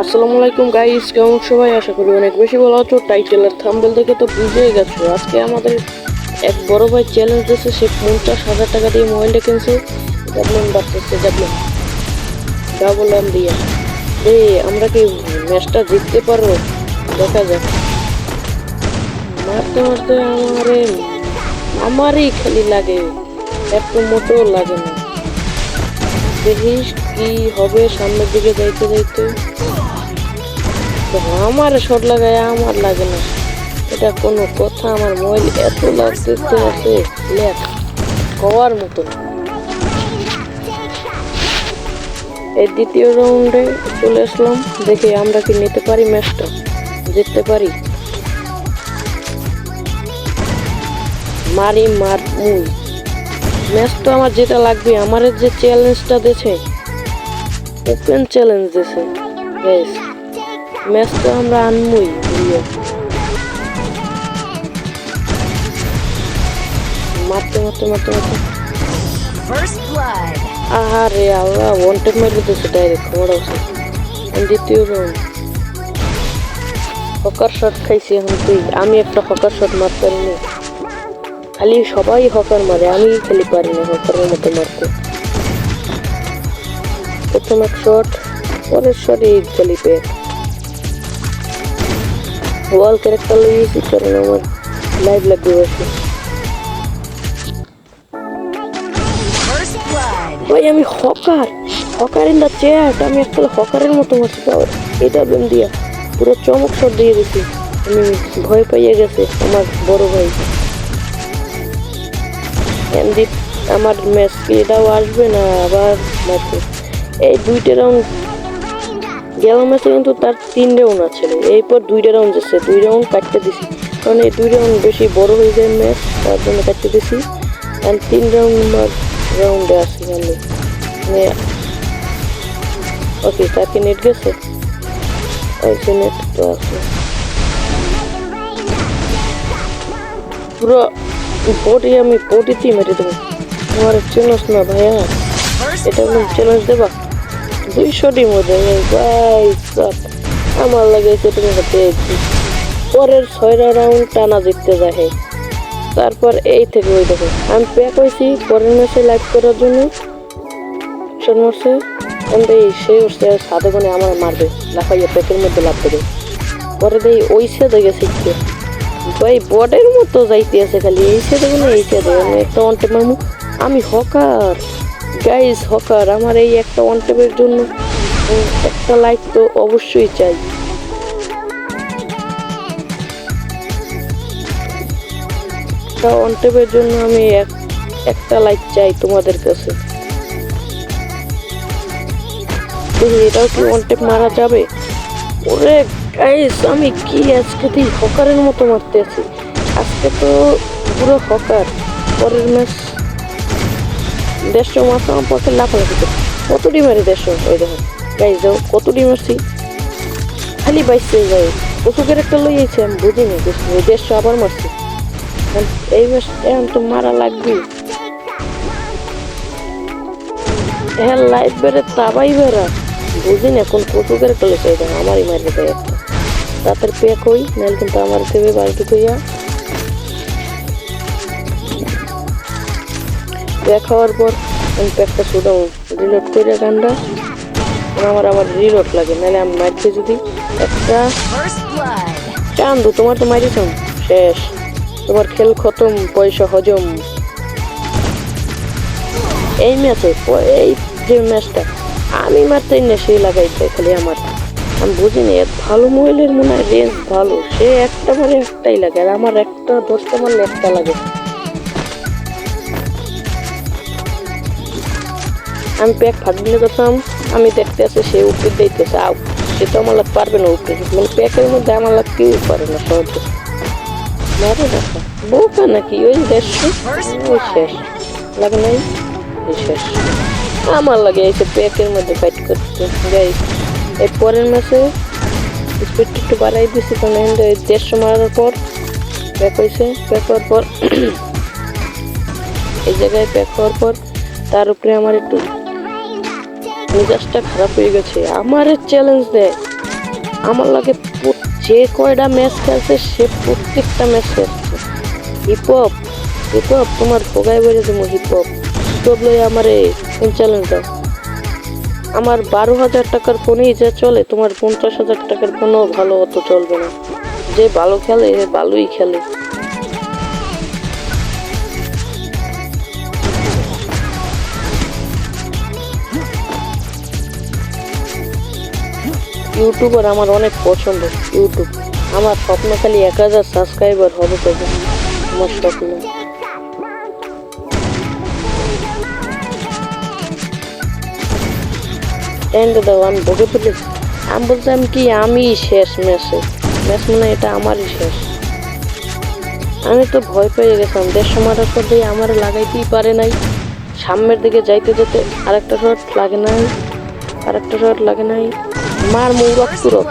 আসসালামু আলাইকুম গাইস কেমন সবাই? আশা করি অনেক বেশি ভালো আছো। টাইটেলের থাম্বেল দেখে তো বুঝেই গেছো। আজকে আমাদের এক বড় ভাই চ্যালেঞ্জ দিয়েছে। সে পঞ্চাশ হাজার টাকা দিয়ে মোবাইলটা কিনছে। ডাবলেন বাচ্চাছে ডাবলেন ডাবলাম দিয়ে। রে, আমরা কি ম্যাচটা জিততে পারব? দেখা যাক। মারতে মারতে আমারে, আমারই খালি লাগে। একটু মোটেও লাগে না। দেখিস কি হবে সামনের দিকে যাইতে যাইতে। আমার শট লাগায় আমার লাগে না। এটা কোনো কথা, আমার মোবাইল এত লাগতে আছে লেখ হওয়ার মতো। এই দ্বিতীয় রাউন্ডে চলে আসলাম, দেখি আমরা কি নিতে পারি ম্যাচটা জিততে পারি। মারি মার মুই। ম্যাচ তো আমার যেটা লাগবে, আমার যে চ্যালেঞ্জটা দিয়েছে ওপেন চ্যালেঞ্জ দিয়েছে। বেশ ম্যাচ তো আমরা বুঝলো মারতে মারতে মারতে মারতে. আরে আল্লাহ ওয়ান্টেড মারবে তো সেটা খবর আছে দ্বিতীয় রাউন্ড হকার শট খাইছি এখন তুই আমি একটা হকার শট মারতে পারিনি খালি সবাই হকার মারে আমি খালি পারি না হকারের মতো মারতে প্রথম এক শট পরের শটে খালি পেয়ে ওয়াল ক্যারেক্টার লাগিয়েছি কারণ আমার লাইভ লাগবে blood. ভাই আমি hawker hawker in the chat আমি একটা হকারের মতো মারছি এটা বেম দিয়া পুরো চমক শট দিয়ে দিছি আমি ভয় পাইয়ে গেছে আমার বড় ভাই এমদি আমার ম্যাচ এটাও আসবে না আবার মারতে এই দুইটা রাউন্ড গেল ম্যাচে কিন্তু তার তিন রাউন্ড আছে। এরপর দুইটা রাউন্ড যাচ্ছে দুই রাউন্ড কাটতে দিছি। কারণ এই দুই রাউন্ড বেশি বড় হয়ে যায় ম্যাচ, তার জন্য কাটতে দিছি। আর তিন রাউন্ড রাউন্ডে আসি আমি ওকে তাকে নেট গেছে? নেট তো আছে। পুরো বডি আমি বডিতেই মেরে দেবো। আমার চিনস না ভাইয়া। এটা. চ্যালেঞ্জ দেবা? দুইশোটি মধ্যে ভাই সাপ আমার লাগাইছে তুমি হাতে পরের ছয়টা রাউন্ড টানা জিততে যায় তারপর এই থেকে ওই দেখো, আমি প্যাক হয়েছি পরের ম্যাচে লাইভ করার জন্য। শোন মারছে আমি এই সে উঠছে সাদে কোণে আমার মারবে, লাফাইয়া প্যাকের মধ্যে লাভ দেবে। পরে দেই ওই সাথে গেছে ভাই বডের মতো যাইতে আছে খালি, এই সাথে কোনো এই আমি একটা অন্টে মামু আমি হকার। গাইজ হকার, আমার এই একটা ওয়ান টেপের জন্য একটা লাইক তো অবশ্যই চাই। ওয়ান টেপের জন্য আমি এক, একটা লাইক চাই তোমাদের কাছে। এটাও কি ওয়ান টেপ মারা যাবে? ওরে গাইস আমি কি আজকে তুই হকারের মতো মারতে আছি? আজকে তো পুরো হকার, পরের ম্যাচ দেড়শো মাত্র আমার পক্ষে লাফালাফি করছে কত ডিমারি দেড়শো? ওই দেখো গাইজ দেখো, কত ডিমারছি খালি বাইশে যাই ওষুধের একটা লই আইছি, আমি বুঝিনি ওই দেড়শো আবার মারছি। এই ম্যাচ এখন তো মারা লাগবে। হ্যাঁ লাইট বেড়ে তাবাই বেড়া। বুঝি না কোন কচুকের একটা লইছে, এই আমারই মারবে তাই একটা রাতের পেক হই, নাহলে কিন্তু আমার দেবে বাড়িতে কইয়া পেক খাওয়ার পর আমি প্যাকটা শুধাও রিলোড করে গানটা। আমার আবার রিলোড লাগে নাহলে আমি মারছি যদি একটা. চান্দু তোমার তো মারিছ শেষ। তোমার খেল খতম পয়সা হজম। এই ম্যাচে এই যে ম্যাচটা আমি মারতেই না সে লাগাইতে খালি আমার। আমি বুঝিনি এত ভালো মোবাইলের মনে হয় রেঞ্জ ভালো। সে একটা মারে একটাই লাগে আর আমার একটা দশটা মারলে একটা লাগে। আমি প্যাক ফাটিয়ে করতাম আমি দেখতে আছে, সে উপরে দিতেছে, আউ সে তো আমার পারবে না উপরে। মানে প্যাকের মধ্যে আমার লাগ কেউ পারে না, সহজে। মারে দেখা বউকা নাকি? ওই দেড়শো ওই শেষ। লাগে নাই? এই শেষ। আমার লাগে এসে প্যাকের মধ্যে ফাইট করতে যাই এই পরের মাসে স্পিড একটু বাড়াই দিছি, কারণ দেড়শো মারার পর প্যাক হয়েছে। প্যাক হওয়ার পর, এই জায়গায় প্যাক হওয়ার পর তার উপরে আমার একটু মেজাজটা খারাপ হয়ে গেছে। আমার চ্যালেঞ্জ দেয় আমার লাগে যে কয়টা ম্যাচ খেলছে, সে প্রত্যেকটা ম্যাচ খেলছে। হিপ হপ হিপ হপ তোমার ভোগায় বেড়ে দেবো হিপ হপ হিপ হপ লই আমার চ্যালেঞ্জ দাও। আমার বারো হাজার টাকার ফোনেই যা চলে, তোমার পঞ্চাশ হাজার টাকার ফোনও ভালো অত চলবে না। যে ভালো খেলে ভালোই খেলে। ইউটিউবার আমার অনেক পছন্দ, ইউটিউব। আমার স্বপ্ন খালি এক হাজার সাবস্ক্রাইবার হবে তবে আমার স্বপ্ন। এন্ড দাও আমি ভোগে ফেলি আমি বলছিলাম কি আমি শেষ ম্যাচে। ম্যাচ মানে এটা আমারই শেষ। আমি তো ভয় পেয়ে গেছিলাম, দেড়শো মারার পর দিয়ে আমার লাগাইতেই পারে নাই। সামনের দিকে যাইতে যেতে আরেকটা শট লাগে নাই, আরেকটা শট লাগে নাই। মার মৌরক তুরক